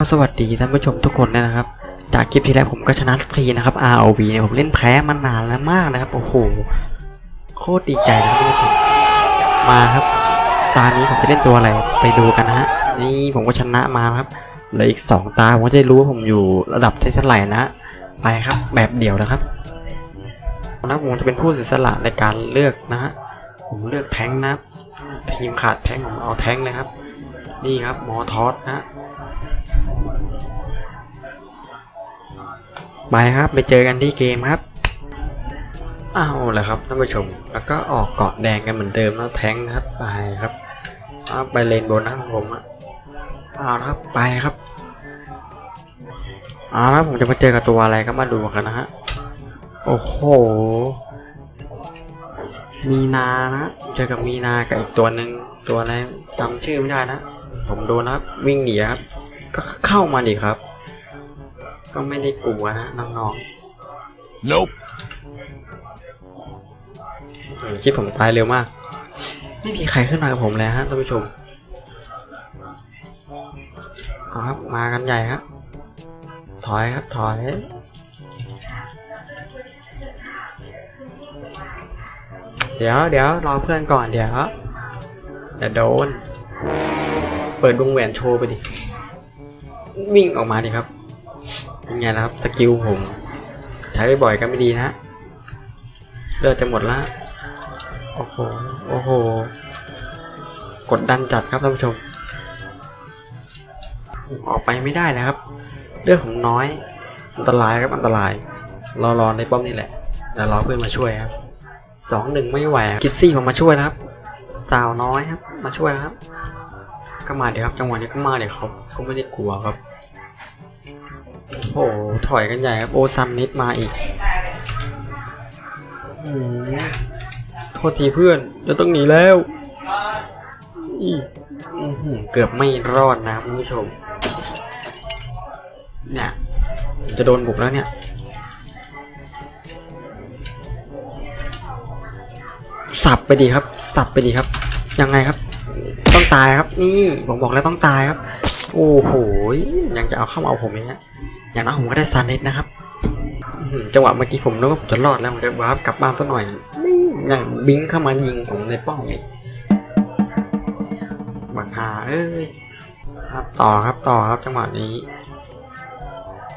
สวัสดีท่านผู้ชมทุกคนเลยนะครับ จากคลิปที่แล้วผมก็ชนะสกทีนะครับ ROV เนี่ยผมเล่นแพ้มานานแล้วมากนะครับ โอ้โห โคตรดีใจนะครับท่านมาครับ ตานี้ผมจะเล่นตัวอะไรไปดูกันนะฮะ นี่ผมก็ชนะมาครับเหลืออีกสองตาผมจะรู้ว่าผมอยู่ระดับเท่าไหร่นะ ไปครับแบบเดี่ยวนะครับนะผมจะเป็นผู้เสียสละในการเลือกนะฮะ ผมเลือกแท้งนะทีมขาดแท้งผมเอาแท้งเลยครับ นี่ครับหมอทอสนะ ไปครับไปเจอกันที่เกมครับอ้าวแหละครับท่านผู้ชม แล้วก็ออกเกาะแดงกันเหมือนเดิมแล้วแทงครับไปครับไปเลนโบนนะของผมอะเอาละครับไปครับเอาละผมจะมาเจอกับตัวอะไรก็มาดูกันนะฮะโอ้โห มีนานะเจอกับมีนากับอีกตัวหนึ่งตัวอะไรจำชื่อไม่ได้นะ ผมโดนนะครับวิ่งหนีครับ ก็เข้ามาดิครับ ก็ไม่ได้กลัวนะน้อง Nope. ๆอืมคิดผมตายเร็วมาก ไม่มีใครขึ้นมากับผมเลยฮะท่านผู้ชมเอาครับมากันใหญ่ครับถอยครับถอยเดี๋ยวเดี๋ยวรอเพื่อนก่อนเดี๋ยวเดี๋ยวโดน เปิดวงแหวนโชว์ไปดิ วิ่งออกมาดิครับ ยังไงนะครับสกิลผม ใช้บ่อยๆก็ไม่ดีนะเลือดจะหมดละโอ้โหโอ้โหกดดันจัดครับท่านผู้ชม ออกไปไม่ได้นะครับ เลือดผมน้อย อันตรายครับอันตรายรอรอในป้อมนี่แหละเดี๋ยวรอเพื่อนมาช่วยครับสองหนึ่งไม่ไหวครับคิดซี่ผมมาช่วยนะครับ สาวน้อยครับ มาช่วยนะครับ ก็มาเดี๋ยวครับจังหวะนี้ก็มาเดี๋ยวเขาก็ไม่ได้กลัวครับ โอ้โหถอยกันใหญ่ครับ โอซันนิดมาอีกโทษทีเพื่อนจะต้องหนีแล้วอีเกือบไม่รอดนะคุณผู้ชม เนี่ย จะโดนบุกแล้วเนี่ย สับไปดีครับ สับไปดีครับ ยังไงครับ ต้องตายครับ นี่ผมบอกแล้วต้องตายครับ โอ้โหยังจะเอาเข้ามาเอาผมอย่างอย่างนั้นผมก็ได้ซาเน็ตนะครับจังหวะเมื่อกี้ผมนึกว่าผมจะรอดแล้วผมจะวาร์ปกลับบ้านสักหน่อยอย่างบิงเข้ามายิงผมในป้อมอีกบังหาเอ้ยครับต่อครับต่อครับจังหวะนี้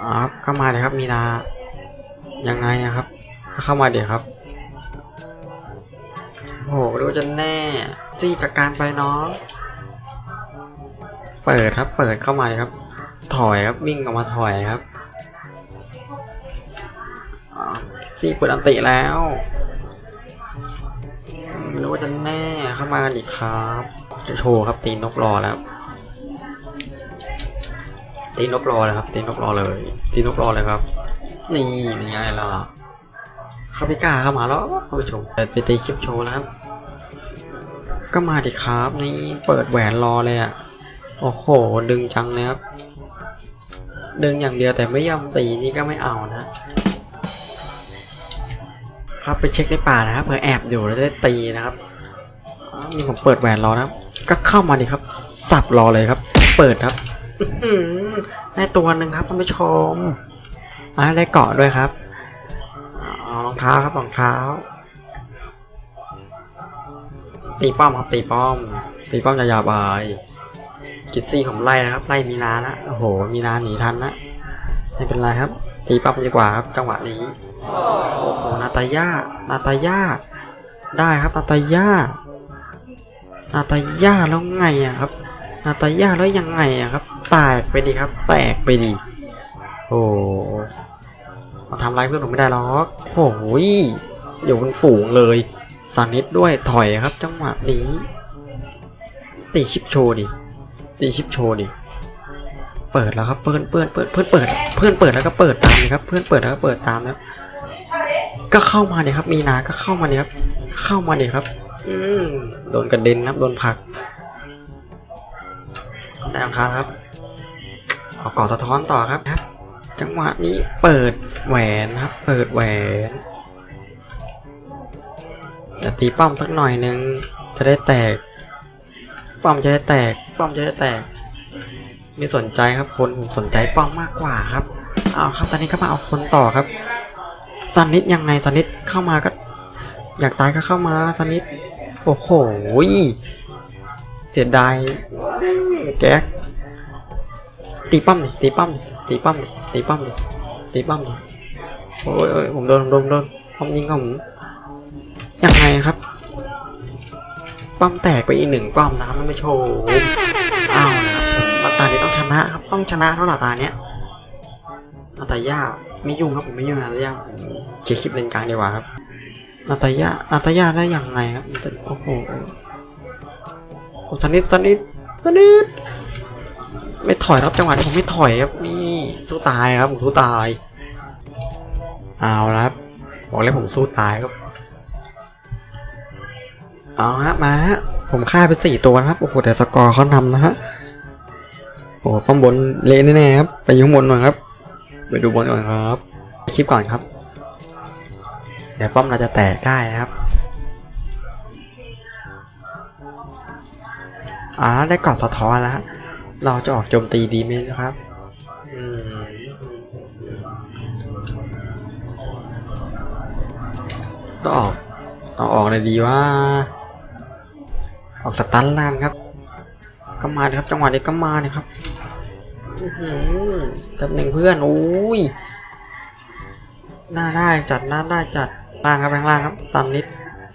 อ๋อครับเข้ามาเลยครับมีนา ยังไงอะครับเข้ามาเดี๋ยวครับโอ้โหดูจะแน่ซี่จัดการไปเน้อง เปิดครับ เปิดเข้ามาครับ ถอยครับ วิ่งออกมาถอยครับซี่เปิดอันติแล้ว ไม่รู้ว่าจะแน่เข้ามากันอีกครับ จะโชว์ครับ ตีนกรอแล้ว ตีนกรอเลยครับ ตีนกรอเลย ตีนกรอเลยครับ นี่เป็นไงล่ะเขาไม่กล้าเข้ามาแล้วท่านผู้ชมเปิดไปตีคลิปโชว์แล้วครับ ก็มาดิครับ นี่เปิดแหวนรอเลยอะ โอ้โห ดึงจังเลยครับ ดึงอย่างเดียวแต่ไม่ยอมตีนี่ก็ไม่เอานะ ครับไปเช็คในป่านะครับเผื่อแอบอยู่แล้วจะได้ตีนะครับนี่ผมเปิดแหวนรอนะครับก็เข้ามาดิครับ สับรอเลยครับ เปิดครับได้ตัวหนึ่งครับท่านผู้ชมอ่าได้เกาะด้วยครับรองเท้าครับรองเท้า ตีป้อมครับตีป้อม ตีป้อมจะยาบาย กิซซี่ผมไล่นะครับไล่มีนานะโอ้โห มีนาหนีทันนะไม่เป็นไรครับตีป้อมดีกว่าครับจังหวะนี้โอ้โหนาตาย่านาตาย่าได้ครับนาตาย่านาตาย่าแล้วไงอะครับนาตาย่าแล้วยังไงอะครับแตกไปดีครับ แตกไปดีโอ้มาทำไรายเพื่อนผมไม่ได้หรอกโอ้โหอยู่เป็นฝูงเลยซานิดด้วยถอยครับ จังหวะนี้ตีชิปโชดิ ตีชิปโชว์ดิ เปิดแล้วครับเปิดเปิดเปิดเพื่อนเปิด เพื่อนเปิดแล้วก็เปิดตามเลยครับ เพื่อนเปิดแล้วก็เปิดตามนะก็เข้ามาเนี่ยครับ มีนา ก็เข้ามาเนี่ยครับ เข้ามาเนี่ยครับ อืมโดนกระเด็นนะครับโดนผลักได้รงเท้าครับ เอาก่อสะท้อนต่อครับครับจังหวะนี้เปิดแหวนครับ เปิดแหวนจะตีป้อมสักหน่อยนึง จะได้แตก ป้อมจะได้แตก ป้อมจะได้แตก ไม่สนใจครับคนผมสนใจป้อมมากกว่าครับ เอาครับตอนนี้ก็มาเอาคนต่อครับซันนิดยังไงซันนิดเข้ามาก็ อยากตายก็เข้ามาซันนิดโอ้โหเสียดายแก๊กตีป้อมดิตีป้อมตีป้อมตีป้อมดิตีป้อมดิโอ้ยผมโดนผมโดนผมโดนป้อมยิงผมยังไงครับ ป้อมแตกไปอีกหนึ่งป้อมนะครับมันไม่โชว์อ้าวนะครับผมาตานี้ต้องชนะครับ ต้องชนะเท่าไหร่ตาเนี้ยนาตายาไม่ยุ่งครับผมไม่ยุ่งนาตายาผมเคลียร์คลิปเลนกลางดีกว่าครับนาตายานาตายาได้อยังไงครับโอ้โหโอ้สนิทสนิทสนิทไม่ถอยครับจังหวะผมไม่ถอยครับนี่สู้ตายครับผมสู้ตายเอาละครับบอกเลยผมสู้ตายครับ เอาฮะมาฮะผมฆ่าไปสี่ตัวนะครับ โอ้โห แต่สกอร์เขานำนะฮะ โอ้ป้อมบนเละแน่ๆครับ ไปยุ่งบนก่อนครับ ไปดูบนก่อนครับ คลิปก่อนครับ เดี๋ยวป้อมเราจะแตกได้นะครับอ่าได้กอดสะท้อนแล้วเราจะออกโจมตีดีไหมนะครับต้องออกเอาออกเลยดีว่า ออกสตันล่างครับก็มาเลยครับจังหวะนี้ก็มาเลยครับอื้อหือแป๊บหนึ่งเพื่อนโอ้ยหน้าได้จัดหน้าได้จัดล่างครับแบงล่างครับซันนิด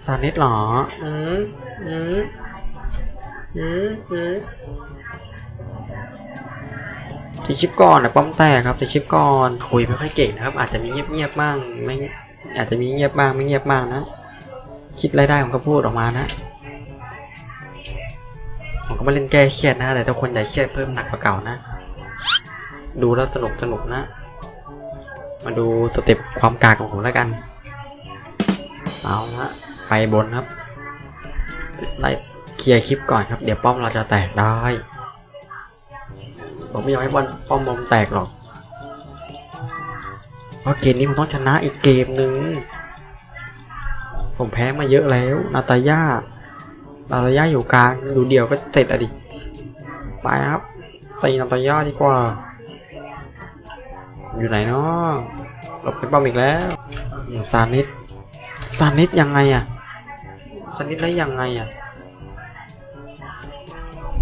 ซันนิดหรออืมอืมอืมอืมตีชิปก่อนนะป้อมแตกครับตีชิปก่อนคุยไม่ค่อยเก่งนะครับ อาจจะมีเงียบๆบ้างไม่อาจจะมีเงียบบ้างไม่เงียบบ้างนะ คิดรายได้ผมก็พูดออกมานะ ผมก็มาเล่นแก้เครียดนะ แต่ทุกคนอย่าเครียดเพิ่มหนักกว่าเก่านะ ดูแล้วสนุกสนุกนะ มาดูสเต็ปความกากของผมแล้วกัน เอาละไปบนครับไล่เคลียร์คลิปก่อนครับ เดี๋ยวป้อมเราจะแตกได้ ผมไม่อยากให้บอลป้อมบอมแตกหรอกเพราะเกมนี้ผมต้องชนะอีกเกมหนึ่งผมแพ้มาเยอะแล้ว นาตาย่า นาตาย่าอยู่กลางดูเดียวก็เสร็จอะดิ ไปครับตีนาตาย่าดีกว่า อยู่ไหนเนาะหลบไปป้อมอีกแล้วซานิดซานิดยังไงอะซานิดได้ยังไงอะ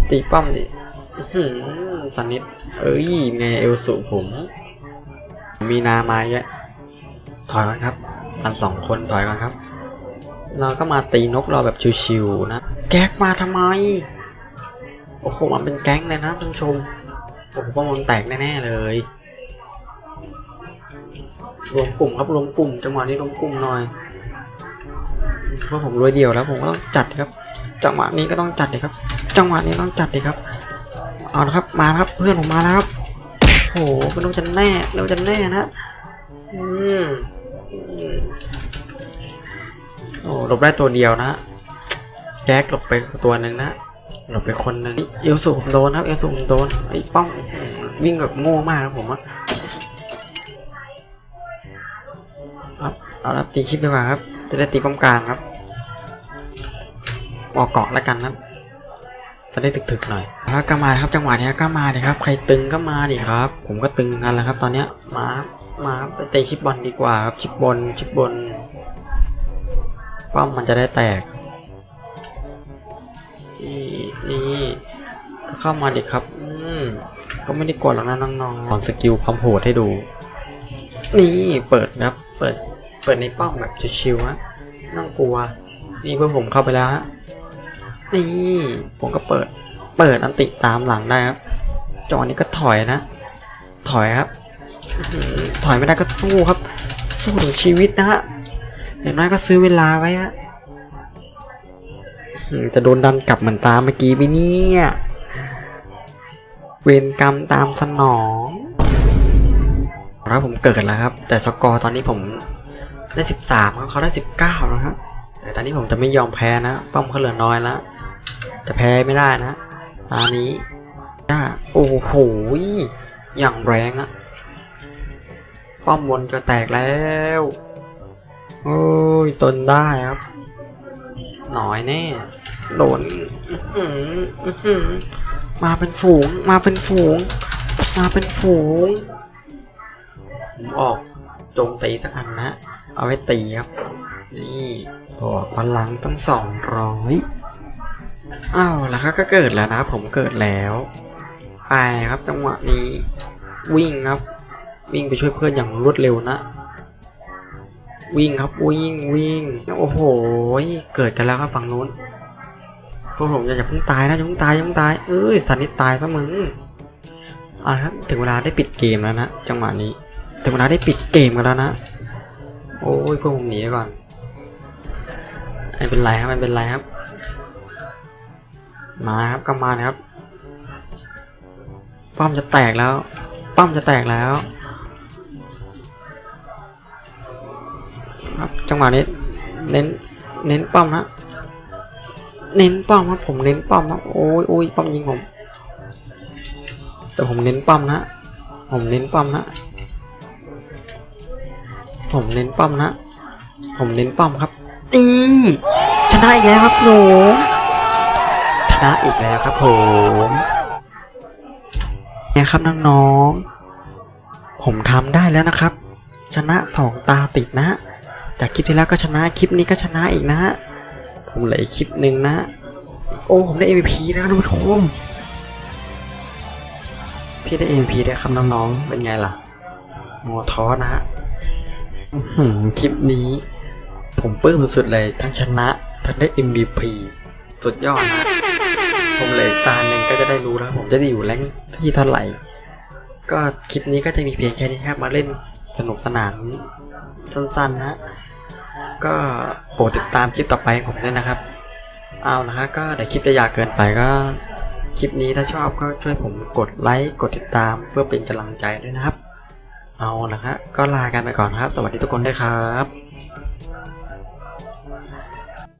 ตีป้อมดิซานิดเอ้ยไงเอลสุผม มีนามาเยอะถอยก่อนครับ อันสองคนถอยก่อนครับ เราก็มาตีนกเราแบบชิวๆนะ แก๊กมาทำไม โอ้โห มันเป็นแก๊งเลยนะท่านชม โอ้โหป้อมมันแตกแน่ๆเลย รวมกลุ่มครับรวมกลุ่มจังหวะนี้รวมกลุ่มหน่อยเพราะผมรวยเดียวแล้วผมก็ต้องจัดครับ จังหวะนี้ก็ต้องจัดเลยครับ จังหวะนี้ต้องจัดเลยครับ เอาละครับ มาครับ เพื่อนผมมาแล้วครับ โอ้โหไม่ต้องจะแน่เราจะแน่นะ อืม อ้หลบได้ตัวเดียวนะแก๊กหลบไปตัวหนึ่งนะหลบไปคนหนึ่งเอลสูผมโดนครับเอลสูผมโดนไอ้ป้องวิ่งแบบโง่มากครับผมอะครับเอาละตีชิปดีกว่าครับ จะได้ตีป้อมกลางครับออกเกาะแล้วกันครับจะได้ถึกๆหน่อยแล้วก็มาครับจังหวะนี้ก็มาดิครับ ใครตึงก็มาดิครับ ผมก็ตึงกันแล้วครับ ตอนเนี้ยมามาไปเตะชิปบอลดีกว่าครับชิปบนชิปบน ป้อมมันจะได้แตก นี่นี่ก็เข้ามาดิครับ อืมก็ไม่ได้กดหรอกนะน้องๆลองสกิลความโหดให้ดู นี่เปิดนะครับ เปิด เปิดในป้อมแบบชิวๆฮะไม่ต้องกลัว นี่เพื่อนผมเข้าไปแล้วฮะ นี่ ผมก็เปิด เปิดอันติตามหลังได้ครับจอนี้ก็ถอยนะ ถอยครับ ถอยไม่ได้ก็สู้ครับ สู้ถึงชีวิตนะฮะ อย่างน้อยก็ซื้อเวลาไว้ฮะจะโดนดันกลับเหมือนตามเมื่อกี้ไปเนี่ย เวรกรรมตามสนองแล้วผมเกิดแล้วครับ แต่สกอร์ตอนนี้ผมได้สิบสามเขาได้สิบเก้าแล้วครับ แต่ตอนนี้ผมจะไม่ยอมแพ้นะ ป้อมเขาเหลือน้อยแล้ว จะแพ้ไม่ได้นะตอนนี้จ้าโอ้โห อย่างแรงอะป้อมบนจะแตกแล้ว โอ้ยตนได้ครับหน่อยแน่โดนอื้อหืออื้อหือมาเป็นฝูง มาเป็นฝูง มาเป็นฝูงผมออกโจมตีสักอันนะ เอาไว้ตีครับ นี่บอกพลังตั้งสองร้อยอ้าวแล้วก็เกิดแล้วนะ ผมเกิดแล้วไปครับจังหวะนี้วิ่งครับ วิ่งไปช่วยเพื่อนอย่างรวดเร็วนะ วิ่งครับวิ่งวิ่งโอ้โหเกิดกันแล้วครับฝั่งนู้นพวกผมอย่าอย่าเพิ่งตายนะอย่าเพิ่งตายอย่าเพิ่งตายเอ้ยสันนิษตายซะมึงอะครับถึงเวลาได้ปิดเกมแล้วนะจังหวะนี้ ถึงเวลาได้ปิดเกมกันแล้วนะโอ้ยพวกผมหนีก่อนไม่เป็นไรครับไม่เป็นไรครับ มาครับก็มานะครับป้อมจะแตกแล้ว ป้อมจะแตกแล้ว ครับ จังหวะนี้ เน้น เน้นป้อมนะเน้นป้อมครับ ผมเน้นป้อมครับ โอ้ยโอ้ยป้อมยิงผม แต่ผมเน้นป้อมนะ ผมเน้นป้อมนะ ผมเน้นป้อมนะ ผมเน้นป้อมครับตีชนะอีกแล้วครับหนูชนะอีกแล้วครับผมเนี่ยครับน้องๆผมทำได้แล้วนะครับ ชนะสองตาติดนะ จากคลิปที่แล้วก็ชนะคลิปนี้ก็ชนะอีกนะผมเหลืออีกคลิปหนึ่งนะ โอ้ผมได้ MVP แล้วท่านผู้ชมพี่ได้ MVP ได้วยครับน้องๆเป็นไงล่ะโมท้อนะฮะคลิปนี้ ผมปลื้มสุดๆเลยทั้งชนะทั้งได้ MVP สุดยอดนะผมเหลยตาหนึ่งก็จะได้รู้แล้ว ผมจะได้อยู่แรงที่เท่าไหร่ ก็คลิปนี้ก็จะมีเพียงแค่นี้ครับ มาเล่นสนุกสนานสั้นๆนะ ก็โปรดติดตามคลิปต่อไปของผมด้วยนะครับ เอาละฮะก็เดี๋ยวคลิปจะยาวเกินไปก็ คลิปนี้ถ้าชอบก็ช่วยผมกดไลค์กดติดตามเพื่อเป็นกำลังใจด้วยนะครับ เอาละฮะก็ลากันไปก่อนครับ สวัสดีทุกคนด้วยครับ